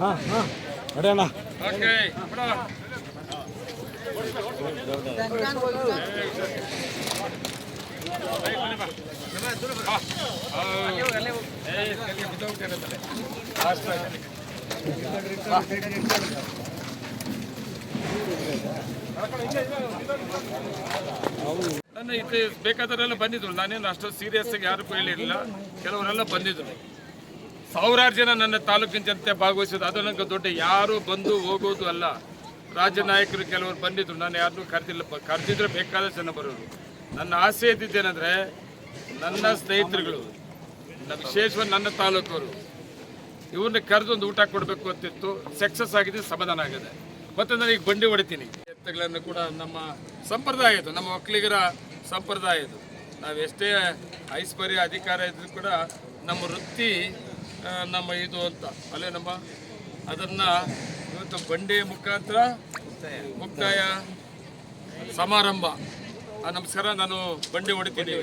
ಹಾಂ ಹಾಂ ಹೊಡೆಯೋಣ ಓಕೆ ನನ್ನ ಇದು ಬೇಕಾದವರೆಲ್ಲ ಬಂದಿದ್ರು. ನಾನೇನು ಅಷ್ಟು ಸೀರಿಯಸ್ ಆಗಿ ಯಾರು ಹೇಳಿರಲಿಲ್ಲ. ಕೆಲವರೆಲ್ಲ ಬಂದಿದ್ರು. ಸಾವಿರಾರು ಜನ ನನ್ನ ತಾಲೂಕಿನ ಜನತೆ ಭಾಗವಹಿಸೋದು ಅದು ನನಗೆ ದೊಡ್ಡ, ಯಾರು ಬಂದು ಹೋಗೋದು ಅಲ್ಲ. ರಾಜ್ಯ ನಾಯಕರು ಕೆಲವರು ಬಂದಿದ್ರು. ನಾನು ಯಾರನ್ನೂ ಕರೆದಿಲ್ಲ. ಕರೆದಿದ್ರೆ ಬೇಕಾದ ಜನ ಬರೋರು. ನನ್ನ ಆಸೆ ಇದ್ದಿದ್ದೇನೆಂದರೆ, ನನ್ನ ಸ್ನೇಹಿತರುಗಳು ವಿಶೇಷವಾಗಿ ನನ್ನ ತಾಲೂಕವರು, ಇವ್ರನ್ನ ಕರೆದು ಒಂದು ಊಟ ಕೊಡಬೇಕು ಅಂತಿತ್ತು. ಸಕ್ಸಸ್ ಆಗಿದೆ, ಸಮಾಧಾನ ಆಗಿದೆ. ಮತ್ತೆ ನಾನು ಈಗ ಬಂಡಿ ಹೊಡಿತೀನಿ. ಎತ್ತಗಳನ್ನು ಕೂಡ ನಮ್ಮ ಸಂಪ್ರದಾಯ ಇದು. ನಮ್ಮ ಒಕ್ಕಲಿಗರ ಸಂಪ್ರದಾಯ ಇದು ನಾವು ಎಷ್ಟೇ ಐಶ್ವರ್ಯ ಅಧಿಕಾರ ಇದ್ರೂ ಕೂಡ ನಮ್ಮ ವೃತ್ತಿ ನಮ್ಮ ಇದು ಅಂತ, ಅಲ್ಲೇ ನಮ್ಮ ಅದನ್ನ ಇವತ್ತು ಬಂಡೆ ಮುಖಾಂತರ ಮುಕ್ತಾಯ ಸಮಾರಂಭ. ನಮಸ್ಕಾರ, ನಾನು ಬಂಡೆ ಹೊಡಿತೀನಿ